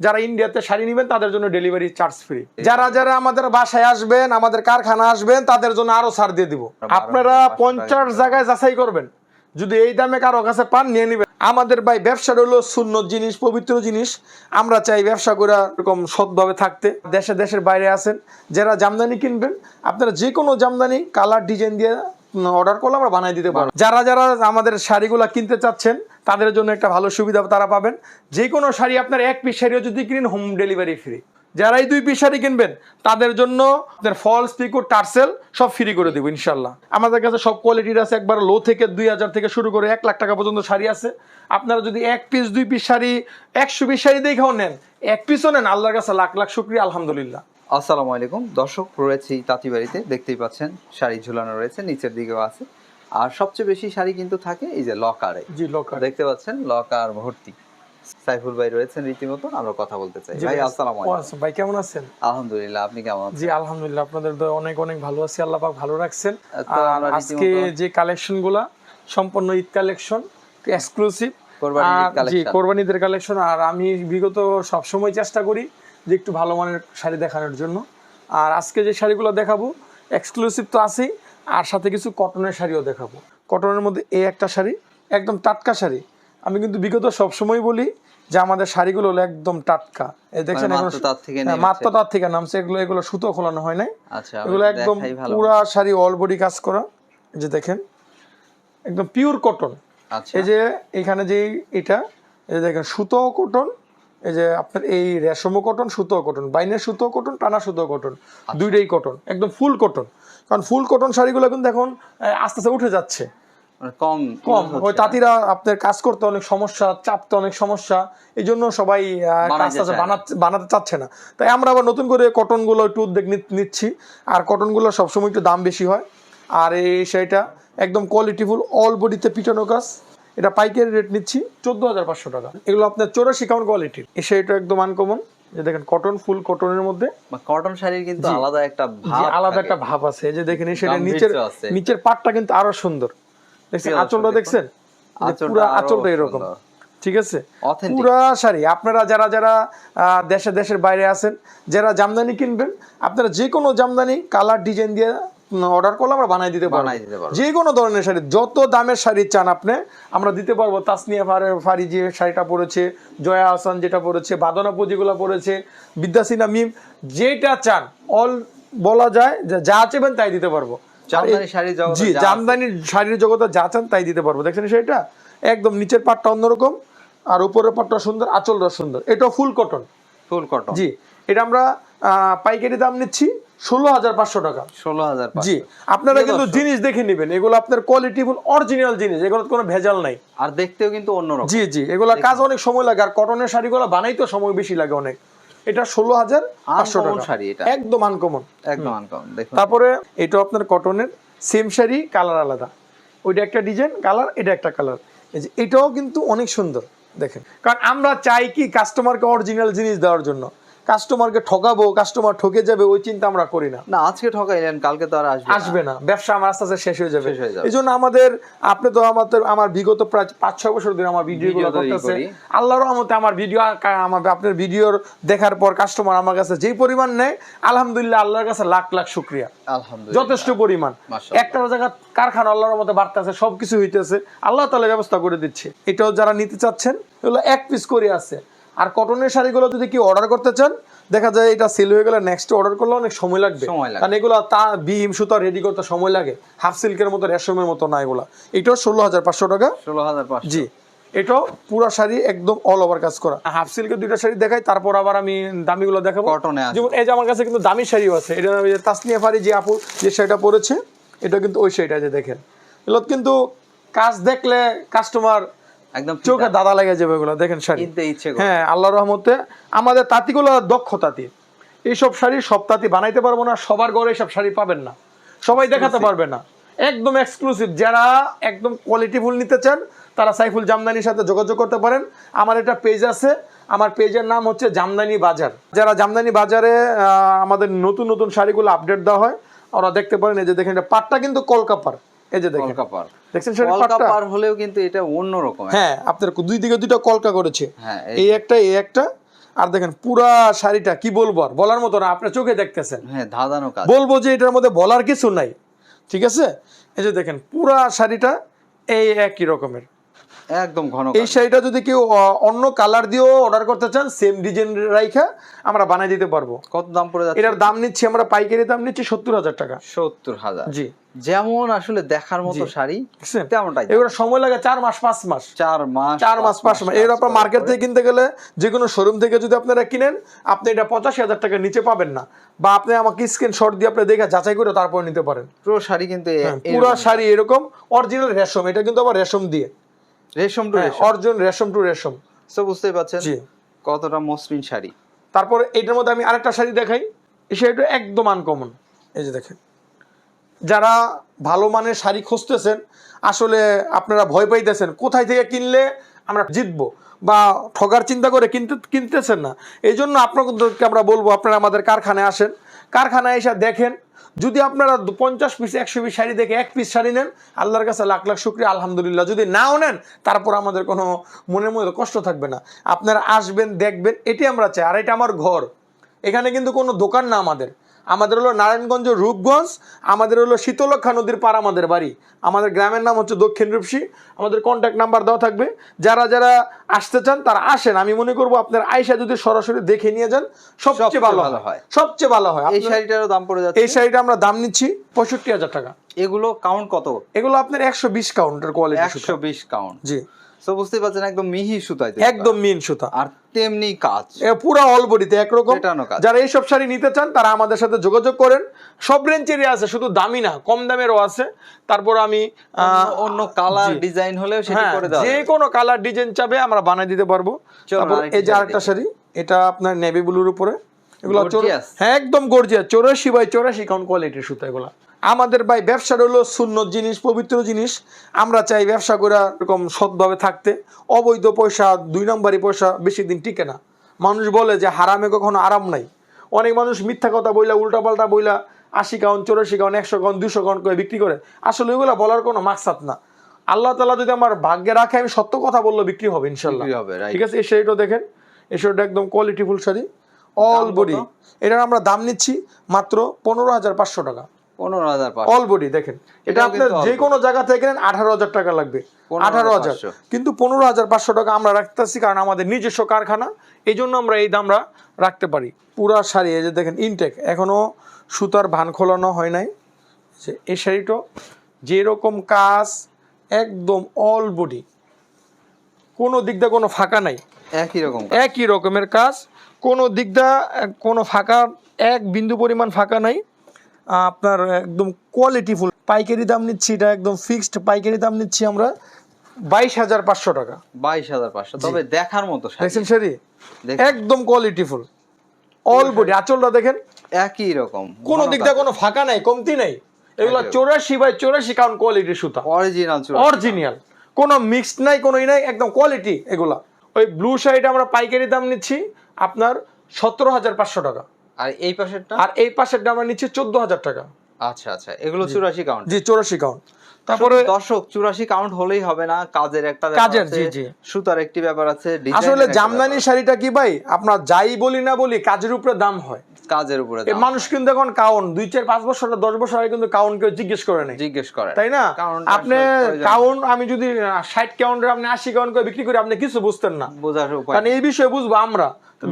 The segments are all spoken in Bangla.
যারা ইন্ডিয়াতে শাড়ি নেবেন তাদের জন্য ডেলিভারি চার্জ ফ্রি যারা যারা আমাদের বাসায় আসবেন আমাদের কারখানা আসবেন তাদের জন্য আরও ছাড় দিয়ে দিব। আপনারা পঞ্চাশ জায়গায় যাচাই করবেন। যদি এই দামে কারও কাছে পান নিয়ে নেবেন। আমাদের ভাই ব্যবসাটা হলো শূন্য জিনিস পবিত্র জিনিস। আমরা চাই ব্যবসা করে এরকম সৎভাবে থাকতে। দেশে দেশের বাইরে আছেন যারা জামদানি কিনবেন আপনারা যে কোনো জামদানি কালার ডিজাইন দিয়ে অর্ডার করলে আমরা বানাই দিতে পারব। যারা যারা আমাদের শাড়িগুলো কিনতে চাচ্ছেন তাদের জন্য একটা ভালো সুবিধা তারা পাবেন। যে কোনো শাড়ি আপনার এক পিস শাড়িও যদি কিনেন হোম ডেলিভারি ফ্রি যারাই দুই পিস শাড়ি কিনবেন, তাদের জন্য আপনার ফলস পিকো টার্সেল সব ফ্রি করে দেবো, ইনশাল্লাহ। আমাদের কাছে সব কোয়ালিটির আছে, একবার লো থেকে দুই হাজার থেকে শুরু করে এক লাখ টাকা পর্যন্ত শাড়ি আছে। আপনারা যদি এক পিস দুই পিস শাড়ি, একশো পিস শাড়ি দেখেও নেন, এক পিসও নেন, আল্লাহর কাছে লাখ লাখ শুক্রিয়া, আলহামদুলিল্লাহ। আসসালামু আলাইকুম। দর্শক রয়েছে তাঁতিবাড়িতে, দেখতেই পাচ্ছেন, শাড়ি ঝুলানো রয়েছে, নিচের দিকেও আছে। আর সবচেয়ে বেশি শাড়ি কিন্তু থাকে এই যে লকারে। জি লোকাল দেখতে পাচ্ছেন লকার ভর্তি। সাইফুল ভাই রয়েছেন রীতিমতো আমরা কথা বলতে চাই। ভাই আসসালামু আলাইকুম। ভাই কেমন আছেন? আলহামদুলিল্লাহ আপনি কেমন আছেন? জি আলহামদুলিল্লাহ আপনাদের তো অনেক অনেক ভালো আছি। আল্লাহ পাক ভালো রাখছেন। আর আজকে যে কালেকশনগুলা সম্পূর্ণ ঈদ কালেকশন। এক্সক্লুসিভ। কোরবানিদের কালেকশন। আর আমি বিগত সব সময় চেষ্টা করি যে একটু ভালো মানের শাড়ি দেখানোর জন্য। আর আজকে যে শাড়িগুলো দেখাবো এক্সক্লুসিভ তো আছেই। আর সাথে কিছু কটনের শাড়িও দেখাবো। কটনের মধ্যে এই একটা শাড়ি একদম টাটকা শাড়ি। আমি কিন্তু বিগত সব সময় বলি যে আমাদের শাড়িগুলো হলো একদম টাটকা। এই দেখছেন মানে মাত্র তার থেকে হ্যাঁ, মাত্র তার থেকে নামছে। এগুলো এগুলো সুতো খোলানো হয় নাই। আচ্ছা এগুলো একদম পুরা শাড়ি অল বডি কাজ করা। যে দেখেন একদম পিওর কটন আচ্ছা। এই যে এখানে যে এটা এই দেখেন সুতো কটন এই যে আপনার এই রেশমও কটন সুতো কটন বাইনের সুতো কটন টানা সুতো কটন আচ্ছা। দুইটাই কটন একদম ফুল কটন কারণ ফুল কটন শাড়িগুলো কিন্তু এখন আস্তে আস্তে উঠে যাচ্ছে। মানে কম কম। ওই তাঁতিরা আপনার কাজ করতে অনেক সমস্যা চাপতে অনেক সমস্যা এই জন্য সবাই। বানাতে চাচ্ছে না। তাই আমরা আবার নতুন করে কটনগুলো একটু উদ্যোগ নিচ্ছি। আর কটনগুলো সবসময় একটু দাম বেশি হয়। আর এই সেইটা একদম কোয়ালিটিফুল অল বডিতে পিটানো কাজ। এটা পাইকারি রেট নিচ্ছি চোদ্দ হাজার পাঁচশো টাকা। এগুলো আপনার চৌরাশি কাউন্ট কোয়ালিটির এই সেইটা একদম আনকমন যে দেখেন কটন ফুল কটনের মধ্যে। কটন শাড়ির কিন্তু আলাদা একটা ভাব আলাদা একটা ভাব আছে। যে দেখেন এই নিচের নিচের পাটটা কিন্তু আরও সুন্দর। দেখছেন আঁচলটা দেখছেন? পুরো আঁচলটা এরকম। ঠিক আছে। পুরা শাড়ি। আপনারা যারা যারা দেশে দেশের বাইরে আছেন যারা জামদানি কিনবেন আপনারা যে কোনো জামদানি কালার ডিজাইন দিয়ে অর্ডার করলে আমরা বানাই দিতে পারব। যে কোনো ধরনের শাড়ি যত দামের শাড়ি চান আপনি আমরা দিতে পারব। তাসনিয়া ফারে ফারি যে শাড়িটা পরেছে জয়া হাসান যেটা পরেছে বাদনা পুঁজিগুলো পরেছে বিদ্যাসিনা মিম যেটা চান অল বলা যায় যে যা চাইবেন তাই দিতে পারব। জি জামদানির শাড়ির জগতে যা চান তাই দিতে পারব। দেখছেন সেটা? একদম নিচের পাটটা অন্যরকম আর উপরের পাটটা সুন্দর আঁচলটা সুন্দর। এটা ফুল কটন ফুল কটন জি এটা আমরা পাইকারি দাম নিচ্ছি। ষোলো হাজার পাঁচশো টাকা। ষোলো হাজার জি আপনারা কিন্তু জিনিস দেখে নেবেন। এগুলো আপনার কোয়ালিটি অরিজিনাল জিনিস এগুলো কোনো ভেজাল নাই। আর দেখতেও কিন্তু অন্যরকম। জি জি এগুলো কাজ অনেক সময় লাগে আর কটনের শাড়িগুলো বানাইতে সময় বেশি লাগে অনেক। এটা ষোলো হাজার পাঁচশো টাকা। শাড়ি এটা। একদম আনকমন একদম আনকমন তারপরে এটা আপনার কটনের সেম শাড়ি কালার আলাদা। ওইটা একটা ডিজাইন কালার এটা একটা কালার এটাও কিন্তু অনেক সুন্দর দেখেন। কারণ আমরা চাই কি কাস্টমারকে অরিজিনাল জিনিস দেওয়ার জন্য। কাস্টমারকে ঠকাবো কাস্টমার ঠকে যাবে ওই চিন্তা আমরা করি না। না আজকে ঠকাইলেন কালকে তো আর আসবে। আসবে না। ব্যবসা আমার আস্তে আস্তে শেষ হয়ে যাবে। এই জন্য আমাদের আপনি তো আমাদের আমার বিগত প্রায় পাঁচ ছয় বছর ধরে আমার ভিডিও করতেছে। করি। আল্লাহর রহমতে আমার ভিডিও আমার আপনার ভিডিওর দেখার পর কাস্টমার আমার কাছে যেই পরিমাণ নেয় আলহামদুলিল্লাহ আল্লাহর কাছে লাখ লাখ শুক্রিয়া। আলহামদুলিল্লাহ। যথেষ্ট পরিমাণ। একটা জায়গা কারখানা আল্লাহর মধ্যে বাড়তেছে সবকিছু হইতেছে। আল্লাহ তালা ব্যবস্থা করে দিচ্ছে। এটাও যারা নিতে চাচ্ছেন এগুলো এক পিস করে আছে। আর কটনের শাড়িগুলো যদি কি অর্ডার করতে চান দেখা যায় এটা সেল হয়ে গেলে নেক্সট অর্ডার করলে অনেক সময় লাগবে। কারণ এগুলো তা বিম সুতা রেডি করতে সময় লাগে। হাফ সিল্কের মতো রেশমের মতো না এগুলা। এটাও ষোলো হাজার পাঁচশো টাকা। ষোলো হাজার জি। এটাও পুরো শাড়ি একদম অল ওভার কাজ করা। হাফ সিল্কের দুইটা শাড়ি দেখাই তারপর আবার আমি দামিগুলো দেখাবো। কটনে। যেমন এই যে আমার কাছে কিন্তু দামি শাড়িও আছে। এটা তাসনিয়া ফারি যে আপু যে শাড়িটা পরেছে এটা কিন্তু ওই শাড়িটা যে দেখেন। এগুলো কিন্তু কাজ দেখলে কাস্টমার একদম চোখে দাদা লেগে যাবে এগুলো দেখেন শাড়ি। কিনতে ইচ্ছে করে। হ্যাঁ আল্লাহ রহমতে আমাদের তাঁতিগুলো দক্ষ তাঁতি। এইসব শাড়ি সব তাঁতি বানাইতে পারব না সবার ঘরে এইসব শাড়ি পাবেন না। সবাই দেখাতে পারবে না। একদম এক্সক্লুসিভ যারা একদম কোয়ালিটি ফুল নিতে চান তারা সাইফুল জামদানির সাথে যোগাযোগ করতে পারেন। আমার একটা পেজ আছে। আমার পেজের নাম হচ্ছে জামদানি বাজার। যারা জামদানি বাজারে আমাদের নতুন নতুন শাড়িগুলো আপডেট দেওয়া হয় ওরা দেখতে পারেন। এই যে দেখেন এটা পাটটা কিন্তু কলকাপার। এই যে দেখেন। কলকাপার। দেখছেন শাড়ির পাটটা হলেও কিন্তু এটা অন্যরকম। হ্যাঁ আপনার দুই দিকে কলকা করেছে হ্যাঁ, এই- এই একটা এই একটা আর দেখেন পুরা শাড়িটা কি বলব আর? বলার মতো না আপনার চোখে দেখতেছেন। হ্যাঁ ধাঁধানো কাজ। বলব যে এটার মধ্যে বলার কিছু নাই ঠিক আছে? এই যে দেখেন পুরা শাড়িটা এই একই রকমের। একদম ঘন এই শাড়িটা যদি কেউ অন্য কালার দিয়েও অর্ডার করতে চান সেম ডিজাইন রাইখা আমরা বানিয়ে দিতে পারব। কত দাম পড়ে যাচ্ছে? এটার দাম নিচ্ছি আমরা পাইকারি দাম নিচ্ছি সত্তর হাজার টাকা। সত্তর হাজার। জি। যেমন আসলে দেখার মতো শাড়ি তেমনটাই। এগুলো সময় লাগে চার মাস পাঁচ মাস। চার মাস চার মাস পাঁচ মাস। এর আপনার মার্কেট থেকে কিনতে গেলে যে কোনো শোরুম থেকে যদি আপনারা কিনেন আপনি এটা পঁচাশি হাজার টাকার নিচে পাবেন না। বা আপনি আমাকে স্ক্রিন শট দিয়ে আপনি দেখে যাচাই করে তারপর নিতে পারেন। পুরো শাড়ি কিন্তু হ্যাঁ। পুরো শাড়ি এরকম অরিজিনাল রেশম। এটা কিন্তু আবার রেশম দিয়ে। রেশম টু রেশম। অর্জুন রেশম টু রেশম। তো বুঝতেই পারছেন জি। কতটা মসৃণ শাড়ি। তারপরে এটার মধ্যে আমি আরেকটা শাড়ি দেখাই। এই শাড়িটা একদম আনকমন এই যে দেখেন। যারা ভালো মানের শাড়ি খুঁজতেছেন আসলে আপনারা ভয় পাইতেছেন কোথায় থেকে কিনলে আমরা জিতবো বা ঠগার চিন্তা করে কিনতে কিনতেছেন না। এই জন্য আপনাদেরকে আমরা বলব আপনারা আমাদের কারখানায় আসেন। কারখানায় এসে দেখেন যদি আপনারা পঞ্চাশ পিস একশো পিস শাড়ি দেখে এক পিস শাড়ি নেন, আল্লাহর কাছে লাখ লাখ শুক্রিয়া, আলহামদুলিল্লাহ। যদি নাও নেন, তারপর আমাদের কোনো মনের মধ্যে কষ্ট থাকবে না। আপনারা আসবেন, দেখবেন এটি আমরা চাই। আর এটা আমার ঘর। এখানে কিন্তু কোনো দোকান না আমাদের। আমাদের হলো নারায়ণগঞ্জ রূপগঞ্জ আমাদের হলো শীতলক্ষা নদীর পার আমাদের বাড়ি। আমাদের গ্রামের নাম হচ্ছে দক্ষিণ রূপসী। আমাদের কন্ট্যাক্ট নাম্বার দেওয়া থাকবে। যারা যারা আসতে চান তারা আসেন। আমি মনে করব আপনার আয়সা যদি সরাসরি দেখে নিয়ে যান সবচেয়ে ভালো ভালো হয়। সবচেয়ে ভালো হয়। এই শাড়িটারও দাম পড়ে যাচ্ছে? এই শাড়িটা আমরা দাম নিচ্ছি পঁয়ষট্টি হাজার টাকা। এগুলো কাউন্ট কত? এগুলো আপনার একশো বিশ কাউন্টার কোয়ালিটি একশো বিশ কাউন্ট জি। তো বুঝতেই পারছেন একদম মিহি সুতায় একদম মিন সুতা। আর তেমনি কাজ। পুরো অল বডিতে একরকম। যারা এইসব শাড়ি নিতে চান তারা আমাদের সাথে যোগাযোগ করেন। সব রেঞ্জেরই আছে শুধু দামি না কম দামেরও আছে। তারপর আমি অন্য- কালার ডিজাইন হলেও সেটি হ্যাঁ, করে দেওয়া যে কোনো কালার ডিজাইন চাবে আমরা বানিয়ে দিতে পারব। তারপর এই যে আরেকটা শাড়ি এটা আপনার নেভি ব্লুর উপরে। এগুলো। হ্যাঁ একদম গর্জিয়াস চৌরাশি বাই চৌরাশি কাউন্ট কোয়ালিটির সুতা এগুলো। আমাদের ভাই ব্যবসাটা হলো শূন্য জিনিস পবিত্র জিনিস। আমরা চাই ব্যবসা করে এরকম সৎভাবে থাকতে। অবৈধ পয়সা দুই নম্বরই পয়সা বেশি দিন টিকে না। মানুষ বলে যে হারামে কখনো আরাম নাই। অনেক মানুষ মিথ্যা কথা বইলা উল্টাপাল্টা বইলা আশি কাউন্ট চৌরাশি কাউন্ট একশো কাউন্ট দুশো কাউন্ট করে বিক্রি করে। আসলে ওইগুলো বলার কোনো মাকসাদ না। আল্লাহ তালা যদি আমার ভাগ্যে রাখে আমি সত্য কথা বললে বিক্রি হবে ইনশাল্লাহ. ঠিক আছে? এই শাড়িটা দেখেন। এই শাড়িটা একদম কোয়ালিটিফুল শাড়ি। অল বডি এটার আমরা দাম নিচ্ছি মাত্র পনেরো হাজার পাঁচশো টাকা। পনেরো হাজার অল বডি দেখেন। এটা আপনার যে কোনো জায়গা থেকে আঠারো হাজার টাকা লাগবে। আঠারো হাজার। কিন্তু পনেরো হাজার পাঁচশো টাকা আমরা রাখতেছি কারণ আমাদের নিজস্ব কারখানা এই জন্য আমরা এই রাখতে পারি। পুরা শাড়ি এই যে দেখেন ইনটেক এখনও সুতার ভান খোলানো হয় নাই। যে এই শাড়িটা যেরকম কাজ একদম অল বডি কোনো দিক দিয়ে কোনো ফাঁকা নাই। একই রকম একই রকমের কাজ। কোনো দিকদা কোনো ফাঁকা এক বিন্দু পরিমাণ ফাঁকা নাই। আপনার একদম কোয়ালিটিফুল পাইকারি দাম নিচ্ছি এটা একদম ফিক্সড পাইকারি দাম নিচ্ছি আমরা বাইশ হাজার পাঁচশো টাকা। বাইশ হাজার পাঁচশো তবে দেখার মতো দেখছেন শাড়ি? একদম কোয়ালিটিফুল অল বডি আঁচলটা দেখেন। একই রকম কোনো দিক দিয়ে কোনো ফাঁকা নাই কমতি নাই। এগুলো। চৌরাশি বাই চৌরাশি কাউন্ট কোয়ালিটি সুতা। অরিজিনাল অরিজিনাল কোনো মিক্সড নাই কোনো ই নাই একদম কোয়ালিটি এগুলা। ওই ব্লু শাড়িটা আমরা পাইকারি দাম নিচ্ছি আপনার সতেরো হাজার পাঁচশো টাকা। আর এই পাশেরটা? আর এই পাশেরটা আমার নিচে চোদ্দ হাজার টাকা। আচ্ছা আচ্ছা। এগুলো চুরাশি কাউন্ট জি চৌরাশি কাউন্ট তারপরে দর্শক চুরাশি কাউন্ট হলেই হবে না। কাজের একটা কাজের, জি, জি। সুতার একটি ব্যাপার আছে আসলে জামদানি শাড়িটা কি ভাই? আপনার যাই বলি না বলি কাজের উপরে দাম হয়। কাজের উপরে মানুষ কিন্তু এখন কাউন দুই চার পাঁচ বছর দশ বছর আগে কিন্তু কাউন কেউ জিজ্ঞেস করে নাই। জিজ্ঞেস করে। তাই না? আপনি কাউন আমি যদি ষাট কাউন্টের আপনি আশি কাউন্ট করে বিক্রি করি আপনি কিছু বুঝতেন না। বোঝার উপায় কারণ এই বিষয়ে বুঝব আমরা।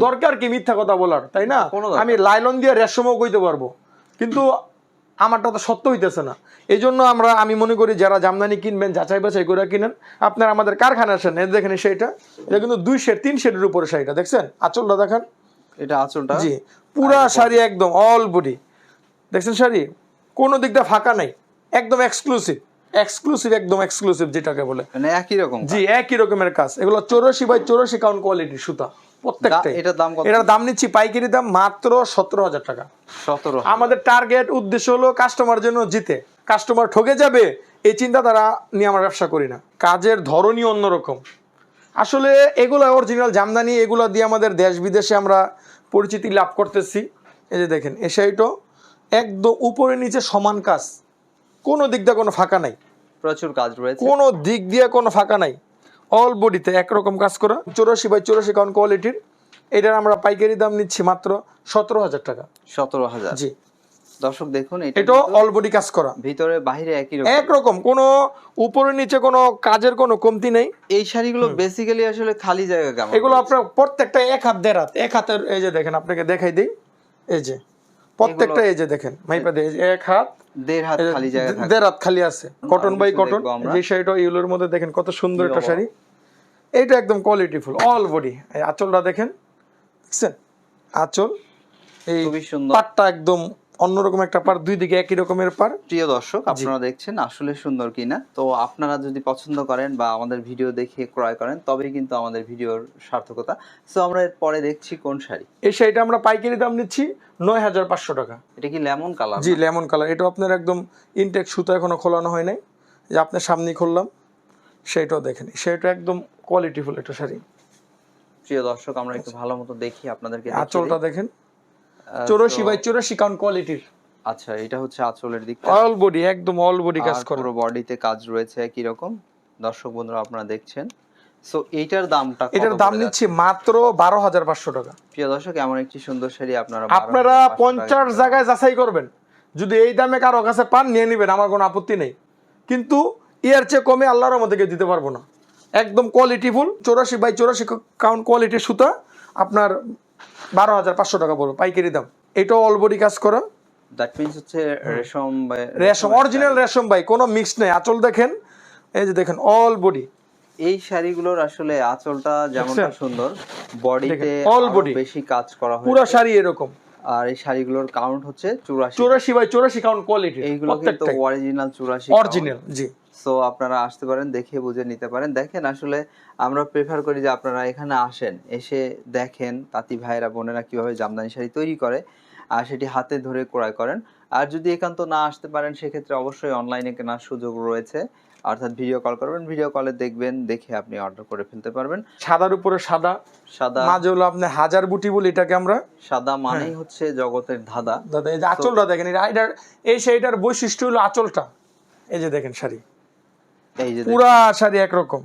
দরকার কি মিথ্যা কথা বলার তাই না? আমি লাইলন দিয়ে রেশমও কইতে পারব। কিন্তু আমারটা তো সত্য হইতেছে না। এই জন্য আমরা আমি মনে করি যারা জামদানি কিনবেন যাচাই বাছাই করে কিনেন আপনারা আমাদের কারখানা আসেন। দেখেন সেইটা এটা কিন্তু দুই শেড তিন শেডের উপরে শাড়িটা দেখছেন? আঁচলটা দেখেন। এটা আঁচলটা? জি পুরা শাড়ি একদম অল বডি দেখছেন শাড়ি? কোনো দিকটা ফাঁকা নাই একদম এক্সক্লুসিভ এক্সক্লুসিভ একদম এক্সক্লুসিভ যেটাকে বলে। মানে একই রকম জি একই রকমের কাজ। এগুলো চৌরাশি বাই চৌরাশি কাউন্ট কোয়ালিটির সুতা। এটার দাম এটার দাম নিচ্ছি পাইকারি দাম মাত্র সতেরো হাজার টাকা। সতেরো আমাদের টার্গেট উদ্দেশ্য হলো কাস্টমার জন্য জিতে। কাস্টমার ঠকে যাবে এই চিন্তা তারা নিয়ে আমরা ব্যবসা করি না। কাজের ধরনই অন্যরকম। আসলে এগুলো অরিজিনাল জামদানি এগুলো দিয়ে আমাদের দেশ বিদেশে আমরা পরিচিতি লাভ করতেছি। এই যে দেখেন এ শাড়িটা একদম উপরে নিচে সমান কাজ। কোনো দিক দিয়ে কোনো ফাঁকা নাই। প্রচুর কাজ রয়েছে। কোনো দিক দিয়ে কোনো ফাঁকা নাই। অল বডিতে একরকম কাজ করা। চৌরাশি বাই চৌরাশি কাউন্ট কোয়ালিটির এটার আমরা পাইকারি দাম নিচ্ছি মাত্র সতেরো হাজার টাকা। সতেরো হাজার। জি। দর্শক দেখুন এটা অল বডি কাজ করা। ভিতরে বাহিরে একই রকম। একরকম কোনো উপরে নিচে কোনো কাজের কোনো কমতি নেই। এই শাড়িগুলো বেসিক্যালি আসলে খালি জায়গা কেমন এগুলো আপনার প্রত্যেকটা এক হাত দেড় হাত এক হাতের এই যে দেখেন আপনাকে দেখাই দিই। এই যে প্রত্যেকটা এই যে দেখেন মাইপা দিয়ে এক হাত দেড় হাত এই খালি জায়গা দেড় হাত খালি আছে কটন বাই কটন। যে শাড়িটা ইউলোর মধ্যে দেখেন কত সুন্দর একটা শাড়ি। এইটা একদম কোয়ালিটিফুল অল বডি এই আঁচলটা দেখেন দেখছেন? আঁচল এই পাটটা একদম অন্যরকম একটা পার দুই দিকে একই রকমের পার প্রিয় দর্শক আপনারা দেখছেন আসলে সুন্দর কিনা? তো আপনারা যদি পছন্দ করেন বা আমাদের ভিডিও দেখে ক্রয় করেন তবেই কিন্তু আমাদের ভিডিওর সার্থকতা। সো আমরা এর পরে দেখছি কোন শাড়ি। এই শাড়িটা আমরা পাইকারি দাম নিচ্ছি নয় হাজার পাঁচশো টাকা। এটা কি লেমন কালার জি লেমন কালার। এটা আপনার একদম ইনটেক সুতা এখনও খোলানো হয় নাই। যে আপনার সামনেই খুললাম। সেইটাও দেখেন সেটা একদম কোয়ালিটিফুল একটা শাড়ি। প্রিয় দর্শক আমরা একটু ভালো মতো দেখি আপনাদেরকে আঁচলটা দেখেন। চৌরাশি বাই চৌরাশি কাউন্ট কোয়ালিটির আচ্ছা এটা হচ্ছে আঁচলের দিকটা। অল বডি একদম অল বডি কাজ করে। পুরো বডিতে কাজ রয়েছে একই রকম। দর্শক বন্ধুরা আপনারা দেখছেন। সো এইটার দামটা এটার দাম? নিচ্ছি মাত্র বারো হাজার পাঁচশো টাকা। প্রিয় দর্শক এমন একটি সুন্দর শাড়ি আপনারা আপনারা 12,500 পঞ্চাশ জায়গায় যাচাই করবেন। যদি এই দামে কারও কাছে পান নিয়ে নেবেন আমার কোনো আপত্তি নেই। কিন্তু ইয়ার চেয়ে কমে আল্লাহর মধ্যে কেউ দিতে পারব না। একদম কোয়ালিটিফুল চৌরাশি বাই চৌরাশি কাউন্ট কোয়ালিটির সুতা আপনার বারো হাজার পাঁচশো টাকা পড়বে পাইকারি দাম। এটাও অল বডি কাজ করা। দ্যাট মিন্স হচ্ছে রেশম রেশম অরিজিনাল রেশম ভাই কোনো মিক্স নেই। আঁচল দেখেন এই যে দেখেন অল বডি এই শাড়িগুলোর আসলে আঁচলটা যেমনটা সুন্দর বডিতে all body। বেশি কাজ করা পুরো শাড়ি এরকম। আর এই শাড়িগুলোর কাউন্ট হচ্ছে চুরাশি। চৌরাশি বাই চৌরাশি কাউন্ট কোয়ালিটি এইগুলো কিন্তু অরিজিনাল চুরাশি অরিজিনাল জি। সো আপনারা আসতে পারেন দেখে বুঝে নিতে পারেন। দেখেন আসলে আমরা প্রেফার করি যে আপনারা এখানে আসেন এসে দেখেন তাঁতি ভাইয়েরা বোনেরা কীভাবে জামদানি শাড়ি তৈরি করে আর সেটি হাতে ধরে ক্রয় করেন। আর যদি একান্ত না আসতে পারেন সেক্ষেত্রে অবশ্যই অনলাইনে কেনার সুযোগ রয়েছে। অর্থাৎ ভিডিও কল করবেন ভিডিও কলে দেখবেন দেখে আপনি অর্ডার করে ফেলতে পারবেন। সাদার উপরে সাদা সাদা মাঝে হলো আপনি হাজার বুটি বলি এটাকে আমরা। সাদা হ্যাঁ। মানেই হচ্ছে জগতের ধাঁধা। দাদা এই যে আঁচলটা দেখেন এটা এটার এই শাড়িটার বৈশিষ্ট্য হলো আঁচলটা। এই যে দেখেন শাড়ি। এই পুরা শাড়ি একরকম।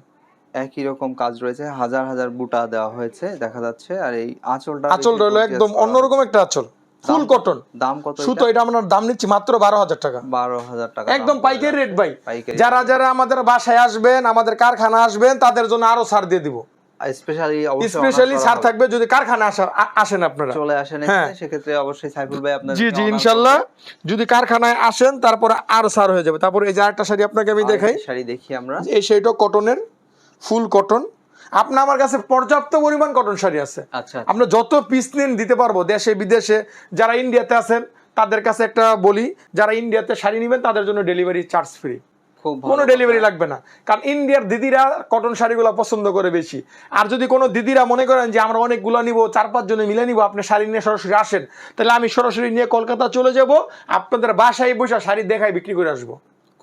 একই রকম কাজ রয়েছে হাজার হাজার বুটা দেওয়া হয়েছে দেখা যাচ্ছে। আর এই আঁচলটা আঁচলটা হলো একদম অন্যরকম একটা আঁচল ফুল কটন। দাম কত সুতো এটা আমরা দাম নিচ্ছি মাত্র বারো হাজার টাকা। বারো হাজার টাকা একদম পাইকারি রেট ভাই। যারা যারা আমাদের বাসায় আসবেন আমাদের কারখানা আসবেন তাদের জন্য আরও ছাড় দিয়ে দিব। স্পেশালি স্পেশালি ছাড় থাকবে যদি কারখানা আসেন আপনারা। চলে আসেন। সেক্ষেত্রে অবশ্যই সাইফুল ভাই আপনার জি জি ইনশাল্লাহ। যদি কারখানায় আসেন তারপরে আরও ছাড় হয়ে যাবে। তারপরে এই যে আরেকটা শাড়ি আপনাকে আমি দেখাই। শাড়ি দেখি আমরা। এই শাড়িটা কটনের ফুল কটন আপনার আমার কাছে পর্যাপ্ত পরিমাণ কটন শাড়ি আছে। আচ্ছা আমরা যত পিস নেন দিতে পারব। দেশে বিদেশে যারা ইন্ডিয়াতে আছেন তাদের কাছে একটা বলি যারা ইন্ডিয়াতে শাড়ি নেবেন তাদের জন্য ডেলিভারি চার্জ ফ্রি কোনো ডেলিভারি লাগবে না। কারণ ইন্ডিয়ার দিদিরা কটন শাড়িগুলো পছন্দ করে বেশি। আর যদি কোনো দিদিরা মনে করেন যে আমরা অনেকগুলো নিব চার পাঁচ জনে মিলে নিব আপনি শাড়ি নিয়ে সরাসরি আসেন তাহলে আমি সরাসরি নিয়ে কলকাতা চলে যাব আপনাদের বাসায় বসে শাড়ি দেখায় বিক্রি করে আসব।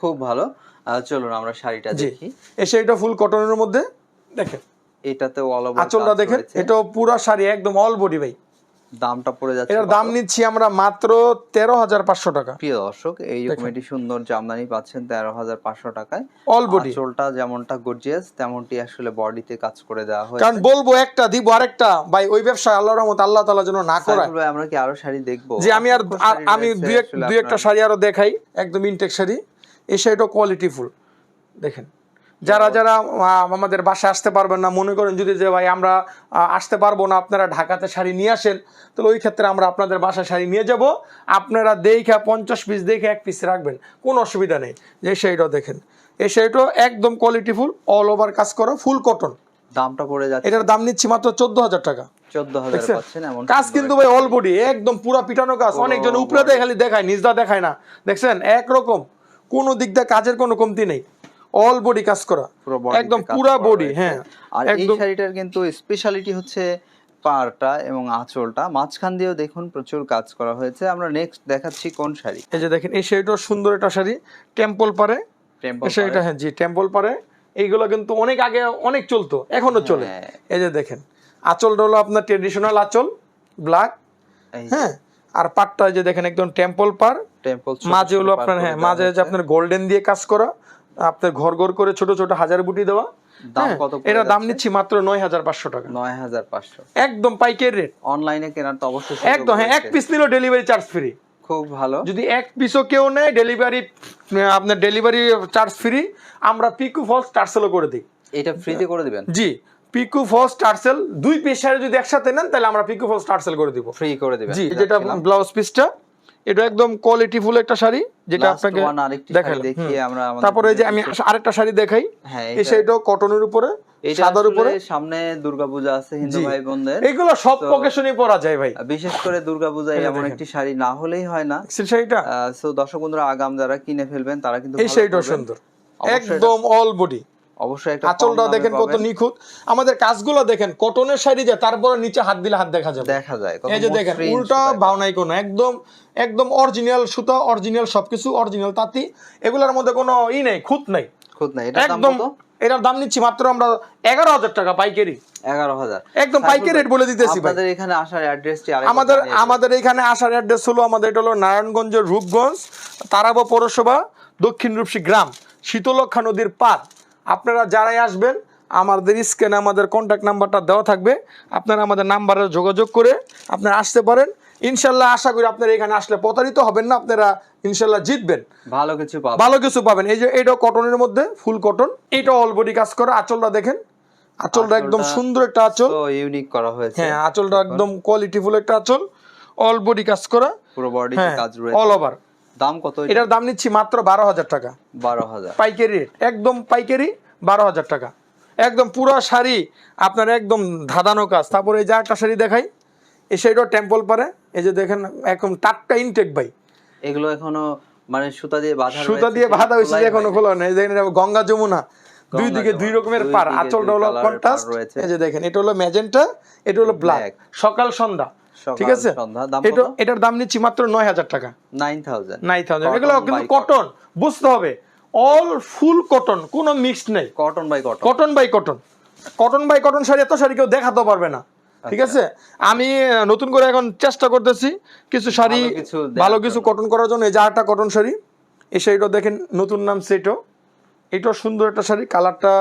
খুব ভালো। চলুন আমরা শাড়িটা দেখি। এই শাড়িটা ফুল কটনের মধ্যে দেখেন। এটাতে অল ওভার আঁচলটা দেখেন এটাও পুরো শাড়ি একদম অল বডি ভাই। দামটা পড়ে যাচ্ছে কত? দাম নিচ্ছি আমরা মাত্র তেরো হাজার পাঁচশো টাকা। প্রিয় দর্শক এইরকম একটি সুন্দর জামদানি পাচ্ছেন তেরো হাজার পাঁচশো টাকায়। অল বডি আঁচলটা যেমনটা গর্জিয়াস তেমনটি আসলে বডিতে কাজ করে দেওয়া হয়েছে। কারণ বলব একটা দিব আরেকটা। ভাই ওই ব্যবসায় আল্লাহর রহমত আল্লাহ তালা যেন না সাইফুল ভাই আমরা কি আরও শাড়ি দেখব? যে আমি আর আমি দুই একটা শাড়ি আরও দেখাই একদম ইনটেক শাড়ি। এই শাড়িটা কোয়ালিটি ফুল দেখেন যারা যারা আমাদের বাসায় আসতে পারবেন না মনে করেন যদি যে ভাই আমরা আসতে পারব না আপনারা ঢাকাতে শাড়ি নিয়ে আসেন তাহলে ওই ক্ষেত্রে আমরা আপনাদের বাসায় শাড়ি নিয়ে যাব আপনারা দেখে পঞ্চাশ পিস দেখে এক পিস রাখবেন কোনো অসুবিধা নেই। যে এই শাড়িটাও দেখেন এই শাড়িটাও একদম কোয়ালিটি ফুল অল ওভার কাজ করা ফুল কটন দামটা পড়ে যাচ্ছে। এটার দাম নিচ্ছি মাত্র চোদ্দ হাজার টাকা? কাজ কিন্তু ভাই অল বডি একদম পুরা পিটানো কাজ অনেকজন উপরে দেখায় নিজদা দেখায় না। দেখছেন? একরকম কোনো দিক দিয়ে কাজের কোনো কমতি নেই। অল বডি কাজ করা। একদম পুরা বডি হ্যাঁ। আর এই শাড়িটার কিন্তু স্পেশালিটি হচ্ছে পাড়টা এবং আঁচলটা। মাঝখান দিয়েও দেখুন প্রচুর কাজ করা হয়েছে। আমরা নেক্সট দেখাচ্ছি কোন শাড়ি। এই যে দেখেন এই শাড়িটাও সুন্দর একটা শাড়ি। টেম্পল পারে টেম্পল শাড়িটা হ্যাঁ জি টেম্পল পারে এইগুলো কিন্তু অনেক আগে অনেক চলতো এখনও চলে। হ্যাঁ। এই যে দেখেন আঁচলটা হলো আপনার ট্রেডিশনাল আঁচল ব্ল্যাক হ্যাঁ। আর পাটটা এই যে দেখেন একদম টেম্পল পার টেম্পল মাঝে হলো আপনার হ্যাঁ মাঝে যে আপনার গোল্ডেন দিয়ে কাজ করা। আপনার ঘর ঘর করে ছোট ছোট হাজার বুটি দেওয়া। দাম হ্যাঁ, কত এটা দাম নিচ্ছি মাত্র নয় হাজার পাঁচশো টাকা। নয় হাজার পাঁচশো। একদম পাইকারি রেট। অনলাইনে কেনার তো অবশ্যই একদম হ্যাঁ এক পিস নিলেও ডেলিভারি চার্জ ফ্রি খুব ভালো। যদি এক পিসও কেউ নেয় ডেলিভারি আপনার ডেলিভারি চার্জ ফ্রি আমরা পিকু ফলস টার্সেলও করে দিই। এটা ফ্রিতে করে দিবেন? জি পিকু ফলস টার্সেল দুই পিস শাড়ি যদি একসাথে নেন তাহলে আমরা পিকু ফলস টার্সেল করে দিব। ফ্রি করে দিবেন। জি যেটা ব্লাউজ পিসটা এটা একদম কোয়ালিটি ফুল একটা শাড়ি যেটা আপনাকে দেখালাম। তারপরে এই যে আমি আরেকটা শাড়ি দেখাই। হ্যাঁ, এই শাড়িটাও কটনের উপরে সাদার উপরে। সামনে দুর্গাপূজা আছে হিন্দু ভাই বোনদের এগুলো সব পরা যায় ভাই। বিশেষ করে দুর্গাপূজায় এমন একটি শাড়ি না হলেই হয় না। শাড়িটা? সো দর্শক বন্ধুরা আগাম যারা কিনে ফেলবেন তারা কিন্তু এই সুন্দর। একদম অল বডি অবশ্যই একটা আঁচলটা দেখেন কত। নিখুঁত। আমাদের কাজগুলো দেখেন কটনের শাড়ি যে তারপরে নিচে হাত দিলে হাত দেখা যাবে। দেখা যায় এই যে দেখেন উল্টা ভাওনাই কোনো একদম একদম অরিজিনাল সুতা অরিজিনাল সবকিছু অরিজিনাল তাঁতি এগুলোর মধ্যে কোনো ই নেই খুঁত নাই। নাই একদম এটার দাম নিচ্ছি মাত্র আমরা এগারো হাজার টাকা পাইকারি। এগারো হাজার। একদম পাইকারি রেট বলে দিতেছি আপনাদের এখানে আসার অ্যাড্রেসটি আমাদের আমাদের এখানে আসার অ্যাড্রেস হলো আমাদের এটা হলো নারায়ণগঞ্জের রূপগঞ্জ তারাবা পৌরসভা দক্ষিণ রূপসী গ্রাম শীতলক্ষা নদীর পার আপনারা যারাই আসবেন আমাদের স্ক্যানে আমাদের কন্ট্যাক্ট নাম্বারটা দেওয়া থাকবে। আপনারা আমাদের নাম্বারে যোগাযোগ করে আপনারা আসতে পারেন। ইনশাল্লাহ আশা করি আপনারা এখানে আসলে প্রতারিত হবেন না আপনারা ইনশাল্লাহ জিতবেন। ভালো কিছু পাবেন। ভালো কিছু পাবেন। এই যে এইটাও কটনের মধ্যে ফুল কটন এটা অলবডি কাজ করা। আঁচলটা দেখেন। আঁচলটা একদম সুন্দর একটা আঁচল। তো ইউনিক করা হয়েছে। হ্যাঁ আঁচলটা একদম কোয়ালিটিফুল একটা আঁচল। অল বডি কাজ করা। পুরো বডিতে হ্যাঁ কাজ রয়েছে। অল ওভার দাম কত এটার দাম নিচ্ছি মাত্র বারো হাজার টাকা। বারো হাজার। পাইকারি রেট একদম পাইকারি বারো হাজার টাকা। একদম পুরো শাড়ি আপনার একদম ধাঁধানো কাজ। তারপরে এই যে একটা শাড়ি দেখাই এই শাড়িটাও টেম্পল পারে। এই যে দেখেন একদম টাটকা ইনটেক ভাই। এগুলো এখনও মানে সুতা দিয়ে বাঁধা সুতা দিয়ে বাঁধা হয়েছে এখনও খোলা নেই। দেখেন গঙ্গা যমুনা। দুই দিকে দুই রকমের পার আঁচলটা হলো কন্ট্রাস্ট এই যে দেখেন এটা হলো ম্যাজেন্টা এটা হলো ব্ল্যাক সকাল সন্ধ্যা। ঠিক আছে? এটা এটার দাম নিচ্ছি মাত্র নয় হাজার টাকা। Nine thousand. এগুলো কিন্তু কটন বুঝতে হবে। অল ফুল কটন কোনো মিক্স নেই। Cotton by cotton cotton by cotton cotton by cotton sari এত শাড়ি কেউ দেখাতে পারবে না। ঠিক আচ্ছা। আছে? আমি নতুন করে এখন চেষ্টা করতেছি কিছু শাড়ি ভালো কিছু। কটন করার জন্য। এই যে আরেকটা কটন শাড়ি এই শাড়িটা দেখেন নতুন নাম সেটো এটাও সুন্দর একটা শাড়ি কালারটা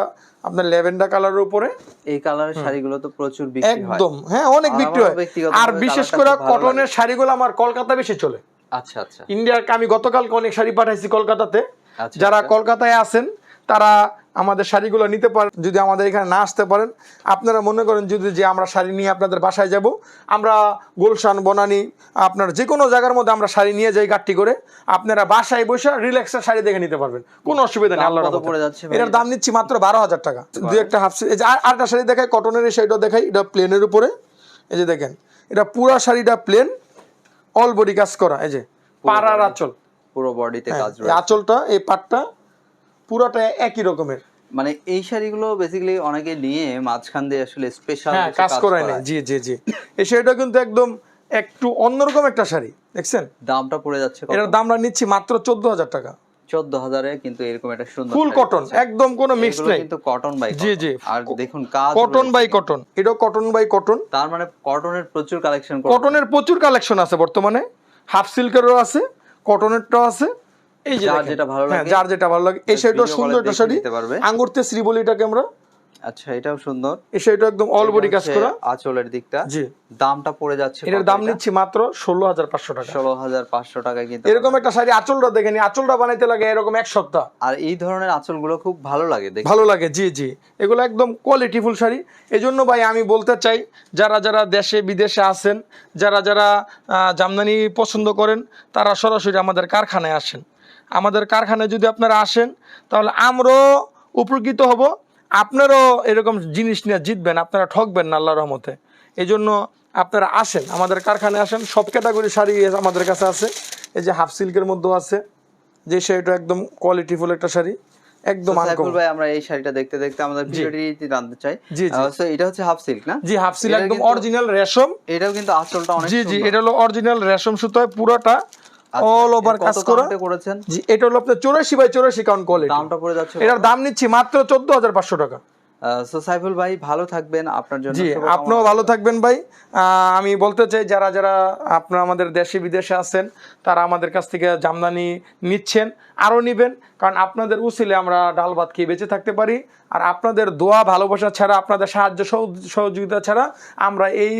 আপনার ল্যাভেন্ডার কালারের উপরে। এই কালারের শাড়িগুলো তো প্রচুর বিক্রি হয়। একদম হ্যাঁ অনেক বিক্রি হয়। আর বিশেষ করে কটনের শাড়িগুলো আমার কলকাতা বেশি চলে। আচ্ছা আচ্ছা। ইন্ডিয়ার আমি গতকালকে অনেক শাড়ি পাঠাইছি কলকাতাতে। আচ্ছা, যারা আচ্ছা। কলকাতায় আছেন তারা আমাদের শাড়িগুলো নিতে পারেন যদি আমাদের এখানে না আসতে পারেন। আপনারা মনে করেন যদি যে আমরা শাড়ি নিয়ে আপনাদের বাসায় যাব আমরা গুলশান বনানি আপনার যে কোনো জায়গার মধ্যে আমরা শাড়ি নিয়ে যাই গাঠটি করে আপনারা বাসায় বসে রিল্যাক্সের শাড়ি দেখে নিতে পারবেন। কোনো অসুবিধা নেই যাচ্ছে এটার দাম নিচ্ছি মাত্র বারো হাজার টাকা। দু একটা হাফ এই যে আর- আরেকটা শাড়ি দেখাই কটনের এই শাড়িটা দেখাই এটা প্লেনের উপরে। এই যে দেখেন এটা পুরা শাড়িটা প্লেন অল বডি কাজ করা এই যে পাড়ার আঁচল। পুরো বডিতে হ্যাঁ, কাজ আঁচলটা এই পাটটা পুরোটা একই রকমের। মানে এই শাড়িগুলো বেসিক্যালি অনেকে নিয়ে মাঝখান দিয়ে আসলে স্পেশাল হ্যাঁ কাজ করায় না জি জি জি। এই শাড়িটা কিন্তু একদম একটু অন্যরকম একটা শাড়ি দেখছেন? দামটা পড়ে যাচ্ছে এটার দামটা নিচ্ছি মাত্র চোদ্দ হাজার টাকা। চোদ্দ হাজারে কিন্তু এরকম একটা সুন্দর ফুল কটন একদম কোনো মিক্স নেই। কিন্তু কটন বাই জি, জি। আর দেখুন কাজ কটন বাই কটন এটাও কটন বাই কটন তার মানে কটনের প্রচুর কালেকশন কটনের প্রচুর কালেকশন আছে বর্তমানে। হাফ সিল্কেরও আছে কটনেরটাও আছে। এই যে যেটা ভালো হ্যাঁ, লাগে, যার যেটা ভালো লাগে। এই শাড়িটা সুন্দর একটা শাড়ি। আঙ্গুরতে শ্রী বলি এটাকে আমরা আচ্ছা এটাও সুন্দর। এই শাড়িটা একদম অল বডি কাজ করা। আঁচলের দিকটা। জি। দামটা পড়ে যাচ্ছে এটার দাম নিচ্ছি মাত্র ষোলো হাজার পাঁচশো টাকা। ষোলো হাজার পাঁচশো টাকায় কিন্তু এরকম একটা শাড়ি আঁচলটা দেখেনি আঁচলটা বানাইতে লাগে এরকম এক সপ্তাহ। আর এই ধরনের আঁচলগুলো খুব ভালো লাগে ভালো লাগে জি জি। এগুলো একদম কোয়ালিটিফুল শাড়ি। এই জন্য ভাই আমি বলতে চাই যারা যারা দেশে বিদেশে আছেন যারা যারা জামদানি পছন্দ করেন তারা সরাসরি আমাদের কারখানায় আসেন। আমাদের কারখানায় যদি আপনারা আসেন তাহলে আমরাও উপকৃত হব। আপনারাও এরকম জিনিস নিয়ে জিতবেন আপনারা ঠকবেন না আল্লাহ রহমতে। এই জন্য আপনারা আসেন আমাদের কারখানায় আসেন। সব ক্যাটাগরি শাড়ি আমাদের কাছে আছে। এই যে হাফ সিল্কের মধ্যেও আছে। যে শাড়িটা একদম কোয়ালিটিফুল একটা শাড়ি একদম ভাই আমরা এই শাড়িটা দেখতে দেখতে আমাদের ভিডিওটি জানতে চাই। জি, জি। এটা হচ্ছে হাফ সিল্ক না? জি হাফ সিল্ক একদম অরিজিনাল রেশম। এটাও কিন্তু আঁচলটা অনেক জি জি এটা হলো অরিজিনাল রেশম সুতায় পুরোটা অল ওভার কাজ করা? করেছেন? জি এটা হলো আপনার চৌরাশি বাই চৌরাশি কাউন্ট কোয়ালিটি দামটা পড়ে যাচ্ছে এটার দাম নিচ্ছি মাত্র চোদ্দ হাজার পাঁচশো টাকা। সো সাইফুল ভাই ভালো থাকবেন আপনার জন্য জি আপনিও ভালো থাকবেন ভাই। আমি বলতে চাই যারা যারা আপনারা আমাদের দেশে বিদেশে আছেন তারা আমাদের কাছ থেকে জামদানি নিচ্ছেন আরও নিবেন কারণ আপনাদের উচিলে আমরা ডাল ভাত খেয়ে বেঁচে থাকতে পারি। আর আপনাদের দোয়া ভালোবাসা ছাড়া আপনাদের সাহায্য সহ- সহযোগিতা ছাড়া আমরা এই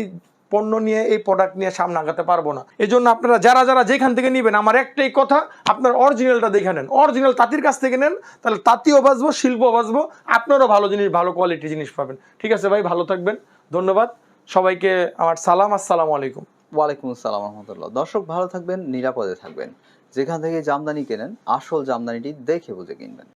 পণ্য নিয়ে, এই প্রোডাক্ট নিয়ে সামনে আগাতে পারব না। এই জন্য আপনারা যারা যারা যেখান থেকে নেবেন, আমার একটাই কথা, আপনার অরিজিনালটা দেখে নেন। অরিজিনাল তাঁতির কাছ থেকে নেন, তাহলে তাঁতিও বাঁচবো শিল্প বাঁচবো, আপনারও ভালো জিনিস, ভালো কোয়ালিটি জিনিস পাবেন। ঠিক আছে ভাই, ভালো থাকবেন, ধন্যবাদ। সবাইকে আমার সালাম, আসসালামু আলাইকুম। ওয়ালাইকুম আসসালাম রহমতুল্লাহ। দর্শক ভালো থাকবেন, নিরাপদে থাকবেন। যেখান থেকে জামদানি কেনেন, আসল জামদানিটি দেখে বুঝে কিনবেন।